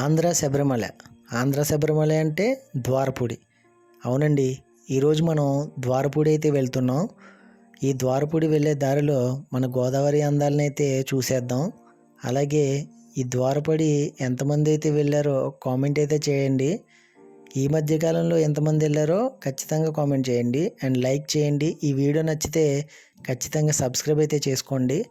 ఆంధ్ర శబరిమల. ఆంధ్ర శబరిమల అంటే ద్వారపూడి. అవునండి ఈరోజు మనం ద్వారపూడి అయితే వెళ్తున్నాం. ఈ ద్వారపూడి వెళ్ళే దారిలో మన గోదావరి అందాలను అయితే చూసేద్దాం. అలాగే ఈ ద్వారపడి ఎంతమంది అయితే వెళ్ళారో కామెంట్ అయితే చేయండి. ఈ మధ్య కాలంలో ఎంతమంది వెళ్ళారో ఖచ్చితంగా కామెంట్ చేయండి. అండ్ లైక్ చేయండి. ఈ వీడియో నచ్చితే ఖచ్చితంగా సబ్స్క్రైబ్ అయితే చేసుకోండి.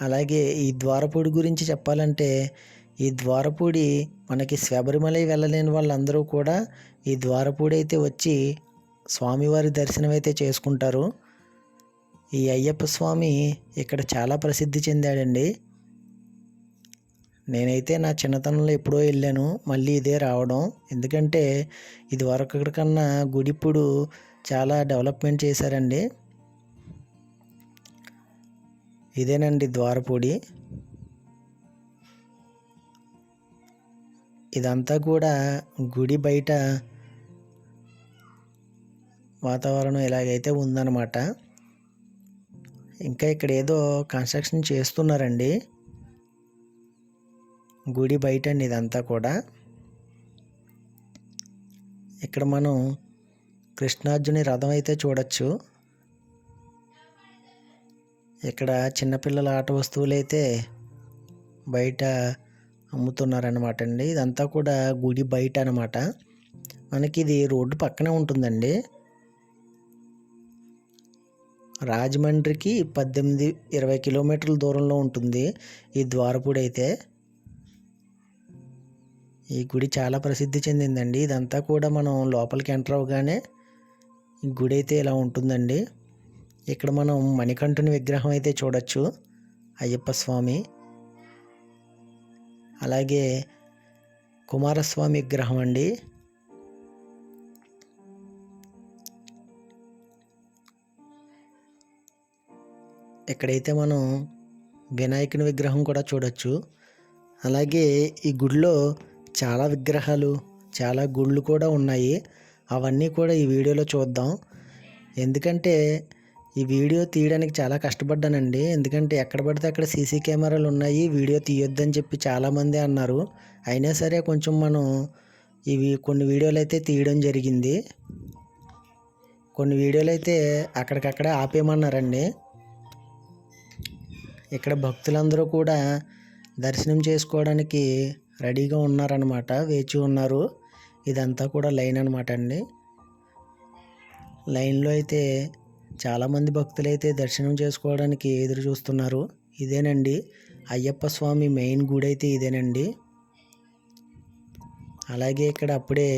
అలాగే ఈ ద్వారపూడి గురించి చెప్పాలంటే ఈ ద్వారపూడి మనకి శబరిమలై వెళ్ళలేని వాళ్ళందరూ కూడా ఈ ద్వారపూడి అయితే వచ్చి స్వామివారి దర్శనం అయితే చేసుకుంటారు. ఈ అయ్యప్ప స్వామి ఇక్కడ చాలా ప్రసిద్ధి చెందాడండి. నేనైతే నా చిన్నతనంలో ఎప్పుడో వెళ్ళాను మళ్ళీ ఇదే రావడం. ఎందుకంటే ఇది వరకు కన్నా గుడి ఇప్పుడు చాలా డెవలప్మెంట్ చేశారండి. ఇదేనండి ద్వారపూడి ఇదంతా కూడా గుడి బయట వాతావరణం ఇలాగైతే ఉందన్నమాట. ఇంకా ఇక్కడ ఏదో కన్స్ట్రక్షన్ చేస్తున్నారండి. గుడి బయట అండి ఇదంతా కూడా. ఇక్కడ మనం కృష్ణార్జుని రథం అయితే చూడొచ్చు. ఇక్కడ చిన్నపిల్లల ఆట వస్తువులు అయితే బయట అమ్ముతున్నారనమాట అండి. ఇదంతా కూడా గుడి బయట అనమాట మనకి ఇది రోడ్డు పక్కనే ఉంటుందండి. రాజమండ్రికి పద్దెనిమిది ఇరవై కిలోమీటర్ల దూరంలో ఉంటుంది ఈ ద్వారపూడి అయితే. ఈ గుడి చాలా ప్రసిద్ధి చెందిందండి. ఇదంతా కూడా మనం లోపలికి ఎంటర్ అవగానే ఈ గుడి అయితే ఇలా ఉంటుందండి. ఇక్కడ మనం మణికంఠుని విగ్రహం అయితే చూడొచ్చు. అయ్యప్ప స్వామి. అలాగే కుమారస్వామి విగ్రహం అండి. ఇక్కడైతే మనం వినాయకుని విగ్రహం కూడా చూడొచ్చు. అలాగే ఈ గుడిలో చాలా విగ్రహాలు చాలా గుళ్ళు కూడా ఉన్నాయి. అవన్నీ కూడా ఈ వీడియోలో చూద్దాం. ఎందుకంటే ఈ వీడియో తీయడానికి చాలా కష్టపడ్డానండి. ఎందుకంటే ఎక్కడ పడితే అక్కడ సీసీ కెమెరాలు ఉన్నాయి. వీడియో తీయొద్దని చెప్పి చాలామంది అన్నారు. అయినా సరే కొంచెం మనం ఇవి కొన్ని వీడియోలు అయితే తీయడం జరిగింది. కొన్ని వీడియోలు అయితే అక్కడికక్కడే ఆపేయమన్నారండి. ఇక్కడ భక్తులందరూ కూడా దర్శనం చేసుకోవడానికి రెడీగా ఉన్నారనమాట వేచి ఉన్నారు. ఇదంతా కూడా లైన్ అనమాట అండి. లైన్లో అయితే చాలామంది భక్తులు అయితే దర్శనం చేసుకోవడానికి ఎదురు చూస్తున్నారు. ఇదేనండి. అయ్యప్ప స్వామి మెయిన్ గుడి అయితే ఇదేనండి. అలాగే ఇక్కడ అప్పుడే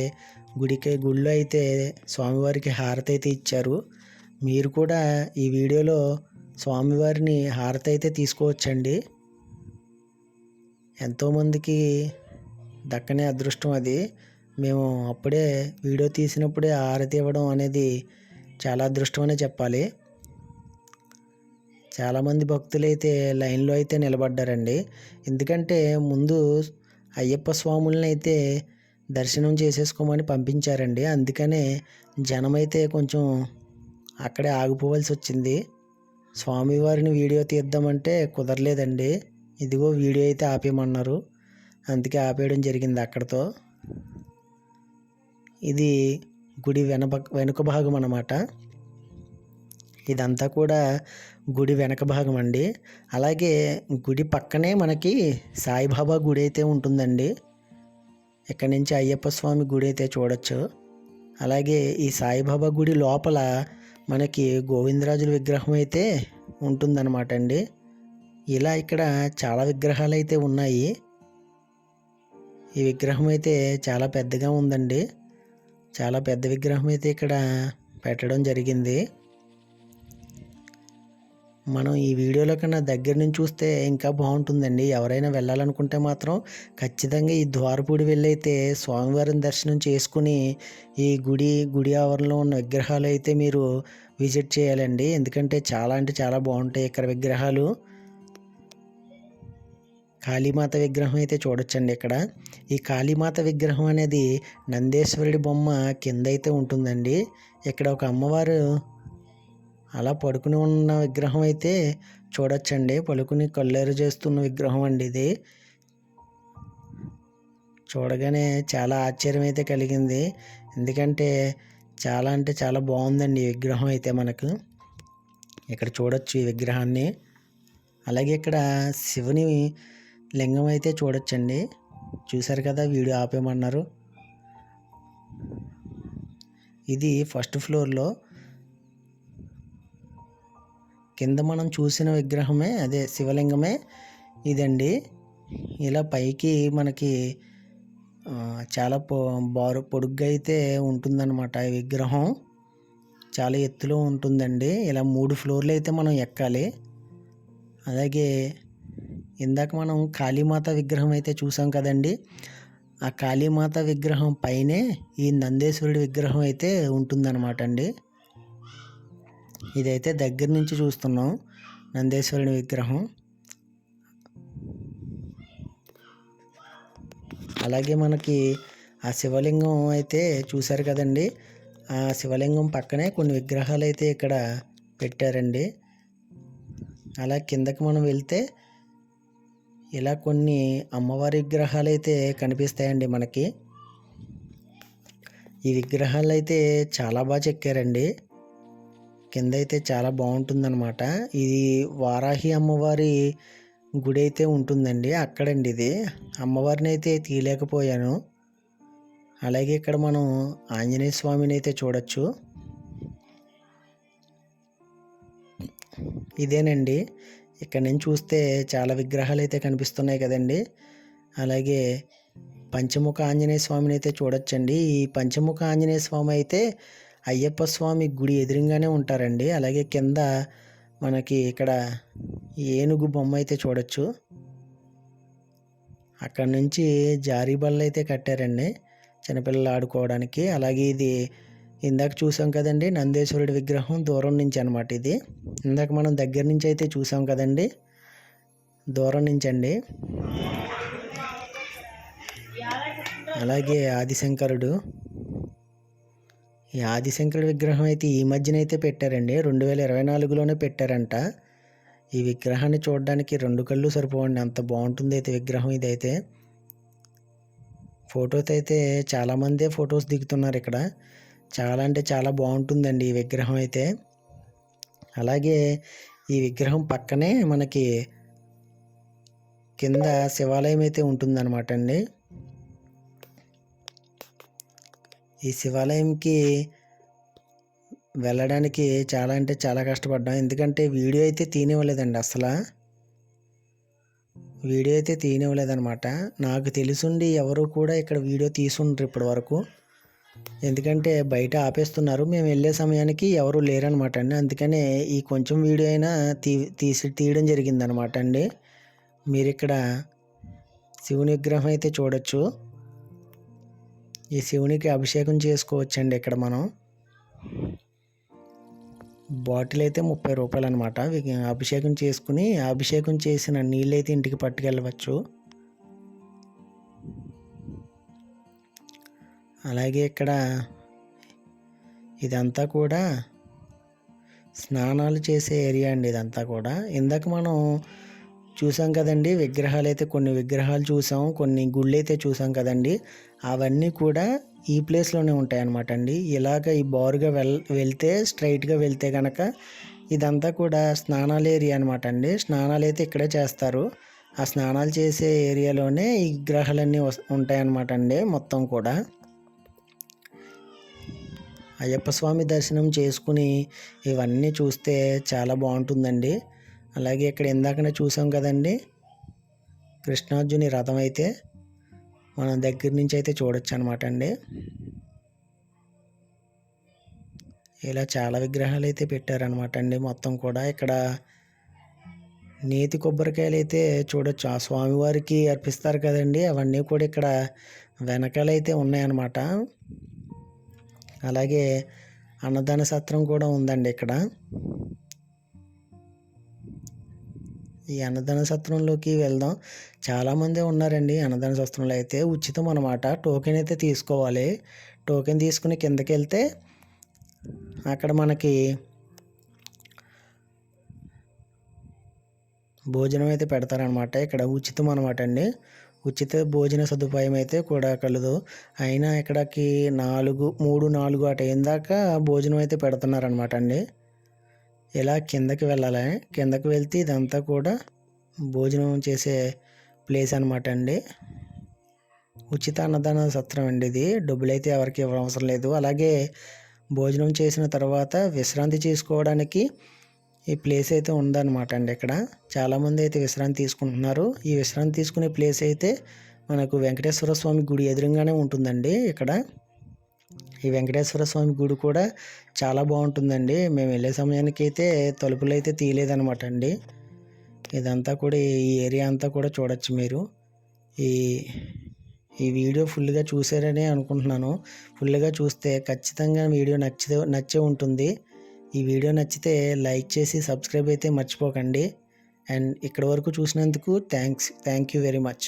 గుడికి గుళ్ళో అయితే స్వామివారికి హారతి అయితే ఇచ్చారు. మీరు కూడా ఈ వీడియోలో స్వామివారిని హారతి అయితే తీసుకోవచ్చండి ఎంతోమందికి దక్కనే అదృష్టం అది. మేము అప్పుడే వీడియో తీసినప్పుడే హారతి ఇవ్వడం అనేది చాలా అదృష్టమనే చెప్పాలి. చాలామంది భక్తులు అయితే లైన్లో అయితే నిలబడ్డారండి. ఎందుకంటే ముందు అయ్యప్ప స్వాములను అయితే దర్శనం చేసేసుకోమని పంపించారండి. అందుకనే జనమైతే కొంచెం అక్కడే ఆగిపోవాల్సి వచ్చింది స్వామివారిని వీడియో తీద్దామంటే కుదరలేదండి. ఇదిగో వీడియో అయితే ఆపేయమన్నారు. అందుకే ఆపేయడం జరిగింది అక్కడితో. ఇది గుడి వెనక వెనుక భాగం అన్నమాట. ఇదంతా కూడా గుడి వెనక భాగం అండి. అలాగే గుడి పక్కనే మనకి సాయిబాబా గుడి అయితే ఉంటుందండి. ఇక్కడ నుంచి అయ్యప్ప స్వామి గుడి అయితే చూడొచ్చు. అలాగే ఈ సాయిబాబా గుడి లోపల మనకి గోవిందరాజుల విగ్రహం అయితే ఉంటుందన్నమాట అండి. ఇలా ఇక్కడ చాలా విగ్రహాలు అయితే ఉన్నాయి. ఈ విగ్రహం అయితే చాలా పెద్దగా ఉందండి. చాలా పెద్ద విగ్రహం అయితే ఇక్కడ పెట్టడం జరిగింది. మనం ఈ వీడియోలో కన్నా దగ్గర నుంచి చూస్తే ఇంకా బాగుంటుందండి. ఎవరైనా వెళ్ళాలనుకుంటే మాత్రం ఖచ్చితంగా ఈ ద్వారపూడి వెళ్ళైతే స్వామివారిని దర్శనం చేసుకుని ఈ గుడి గుడి ఆవరణలో ఉన్న విగ్రహాలు అయితే మీరు విజిట్ చేయాలండి. ఎందుకంటే చాలా అంటే చాలా బాగుంటాయి ఇక్కడ విగ్రహాలు. కాళీమాత విగ్రహం అయితే చూడొచ్చండి ఇక్కడ. ఈ కాళీమాత విగ్రహం అనేది నందేశ్వరుడి బొమ్మ కింద అయితే ఉంటుందండి. ఇక్కడ ఒక అమ్మవారు అలా పడుకుని ఉన్న విగ్రహం అయితే చూడొచ్చండి. పడుకుని కళ్ళేరు చేస్తున్న విగ్రహం అండి ఇది. చూడగానే చాలా ఆశ్చర్యం అయితే కలిగింది. ఎందుకంటే చాలా అంటే చాలా బాగుందండి ఈ విగ్రహం అయితే మనకు. ఇక్కడ చూడొచ్చు ఈ విగ్రహాన్ని. అలాగే ఇక్కడ శివుని లింగం అయితే చూడొచ్చండి. చూశారు కదా వీడియో ఆపేయమన్నారు. ఇది ఫస్ట్ ఫ్లోర్లో కింద మనం చూసిన విగ్రహమే అదే శివలింగమే ఇదండి. ఇలా పైకి మనకి చాలా పొ బారు పొడుగ్గా అయితే ఉంటుందన్నమాట ఈ విగ్రహం. చాలా ఎత్తులో ఉంటుందండి. ఇలా మూడు ఫ్లోర్లు అయితే మనం ఎక్కాలి. అలాగే ఇందాక మనం కాళీమాత విగ్రహం అయితే చూసాం కదండి. ఆ కాళీమాత విగ్రహం పైనే ఈ నందేశ్వరుడి విగ్రహం అయితే ఉంటుందన్నమాట అండి ఇదైతే దగ్గర నుంచి చూస్తున్నాం నందేశ్వరుని విగ్రహం. అలాగే మనకి ఆ శివలింగం అయితే చూశారు కదండి. ఆ శివలింగం పక్కనే కొన్ని విగ్రహాలు అయితే ఇక్కడ పెట్టారండి. అలా కిందకి మనం వెళ్తే ఇలా కొన్ని అమ్మవారి విగ్రహాలు అయితే కనిపిస్తాయండి మనకి. ఈ విగ్రహాలు అయితే చాలా బాగా చెక్కారండి. కింద అయితే చాలా బాగుంటుందన్నమాట. ఇది వారాహి అమ్మవారి గుడి అయితే ఉంటుందండి. అక్కడండి ఇది. అమ్మవారిని అయితే తీయలేకపోయాను. అలాగే ఇక్కడ మనం ఆంజనేయ స్వామిని అయితే చూడొచ్చు. ఇదేనండి. ఇక్కడ నుంచి చూస్తే చాలా విగ్రహాలు అయితే కనిపిస్తున్నాయి కదండి. అలాగే పంచముఖ ఆంజనేయ స్వామిని అయితే చూడొచ్చండి. ఈ పంచముఖ ఆంజనేయ స్వామి అయితే అయ్యప్ప స్వామి గుడి ఎదురుగానే ఉంటారండి. అలాగే కింద మనకి ఇక్కడ ఏనుగు బొమ్మ అయితే చూడొచ్చు. అక్కడ నుంచి జారీ బళ్ళు అయితే కట్టారండి. చిన్నపిల్లలు ఆడుకోవడానికి. అలాగే ఇది ఇందాక చూసాం కదండి నందేశ్వరుడి విగ్రహం దూరం నుంచి అనమాట ఇది. ఇందాక మనం దగ్గర నుంచి అయితే చూసాం కదండి. దూరం నుంచి అండి అలాగే ఆదిశంకరుడు. ఈ ఆదిశంకరుడి విగ్రహం అయితే ఈ మధ్యన అయితే పెట్టారండి. రెండు వేల ఇరవై నాలుగులోనే పెట్టారంట. ఈ విగ్రహాన్ని చూడడానికి రెండు కళ్ళు సరిపోవండి. అంత బాగుంటుంది అయితే విగ్రహం ఇదైతే. ఫోటోతో అయితే చాలామందే ఫొటోస్ దిగుతున్నారు ఇక్కడ. చాలా అంటే చాలా బాగుంటుందండి ఈ విగ్రహం అయితే. అలాగే ఈ విగ్రహం పక్కనే మనకి కింద శివాలయం అయితే ఉంటుందన్నమాట అండి. ఈ శివాలయంకి వెళ్ళడానికి చాలా అంటే చాలా కష్టపడ్డాం. ఎందుకంటే వీడియో అయితే తీనివ్వలేదండి అసలు. వీడియో అయితే తీనివ్వలేదన్నమాట. నాకు తెలుసుండి ఎవరు కూడా ఇక్కడ వీడియో తీసుండ్రు ఇప్పటి వరకు. ఎందుకంటే బయట ఆపేస్తున్నారు. మేము వెళ్ళే సమయానికి ఎవరు లేరనమాట అండి. అందుకనే ఈ కొంచెం వీడియో అయినా తీ తీసి తీయడం జరిగిందనమాట అండి. మీరు ఇక్కడ శివుని విగ్రహం అయితే చూడొచ్చు. ఈ శివునికి అభిషేకం చేసుకోవచ్చండి ఇక్కడ మనం. బాటిల్ అయితే ముప్పై రూపాయలు అనమాట అభిషేకం చేసుకుని అభిషేకం చేసిన నీళ్ళు అయితే ఇంటికి పట్టుకెళ్ళవచ్చు. అలాగే ఇక్కడ ఇదంతా కూడా స్నానాలు చేసే ఏరియా అండి ఇదంతా కూడా. ఇందాక మనం చూసాం కదండి విగ్రహాలు అయితే కొన్ని విగ్రహాలు చూసాం కొన్ని గుళ్ళు అయితే చూసాం కదండి. అవన్నీ కూడా ఈ ప్లేస్లోనే ఉంటాయన్నమాట అండి. ఇలాగ ఈ బారుగా వెల్ వెళ్తే స్ట్రైట్గా వెళ్తే కనుక ఇదంతా కూడా స్నానాల ఏరియా అనమాట అండి. స్నానాలు అయితే ఇక్కడే చేస్తారు. ఆ స్నానాలు చేసే ఏరియాలోనే ఈ విగ్రహాలన్నీ వస్ ఉంటాయన్నమాట అండి మొత్తం కూడా. అయ్యప్ప స్వామి దర్శనం చేసుకుని ఇవన్నీ చూస్తే చాలా బాగుంటుందండి. అలాగే ఇక్కడ ఇందాకనే చూసాం కదండి. కృష్ణార్జుని రథం అయితే మనం దగ్గర నుంచి అయితే చూడొచ్చు అనమాట అండి. ఇలా చాలా విగ్రహాలు అయితే పెట్టారనమాట అండి మొత్తం కూడా. ఇక్కడ నేతి కొబ్బరికాయలు అయితే చూడొచ్చు. ఆ స్వామివారికి అర్పిస్తారు కదండి. అవన్నీ కూడా ఇక్కడ వెనకాలైతే ఉన్నాయన్నమాట. అలాగే అన్నదాన సత్రం కూడా ఉందండి ఇక్కడ. ఈ అన్నదాన సత్రంలోకి వెళ్దాం. చాలామంది ఉన్నారండి అన్నదాన సత్రంలో అయితే ఉచితం అనమాట టోకెన్ అయితే తీసుకోవాలి. టోకెన్ తీసుకుని కిందకి వెళ్తే అక్కడ మనకి భోజనం అయితే పెడతారనమాట ఇక్కడ ఉచితం అనమాట అండి. ఉచిత భోజన సదుపాయం అయితే కూడా కలదు. అయినా ఇక్కడికి నాలుగు మూడు నాలుగు అటు అయిన దాకా భోజనం అయితే పెడుతున్నారనమాట అండి. ఇలా కిందకి వెళ్ళాలి. కిందకి వెళ్తే ఇదంతా కూడా భోజనం చేసే ప్లేస్ అనమాట అండి. ఉచిత అన్నదాన సత్రం అండి ఇది. డబ్బులు అయితే ఎవరికి అవసరం లేదు. అలాగే భోజనం చేసిన తర్వాత విశ్రాంతి చేసుకోవడానికి ఈ ప్లేస్ అయితే ఉందన్నమాట అండి ఇక్కడ. చాలామంది అయితే విశ్రాంతి తీసుకుంటున్నారు. ఈ విశ్రాంతి తీసుకునే ప్లేస్ అయితే మనకు వెంకటేశ్వర స్వామి గుడి ఎదురుగానే ఉంటుందండి ఇక్కడ. ఈ వెంకటేశ్వర స్వామి గుడి కూడా చాలా బాగుంటుందండి. మేము వెళ్ళే సమయానికి అయితే తలుపులు అయితే తీయలేదనమాట అండి ఇదంతా కూడా ఈ ఏరియా అంతా కూడా చూడొచ్చు మీరు. ఈ ఈ వీడియో ఫుల్గా చూసారని అనుకుంటున్నాను. ఫుల్గా చూస్తే ఖచ్చితంగా వీడియో నచ్చే నచ్చే ఉంటుంది. ఈ వీడియో నచ్చితే లైక్ చేసి సబ్స్క్రైబ్ అయితే మర్చిపోకండి. అండ్ ఇక్కడ వరకు చూసినందుకు thanks. Thank you very much.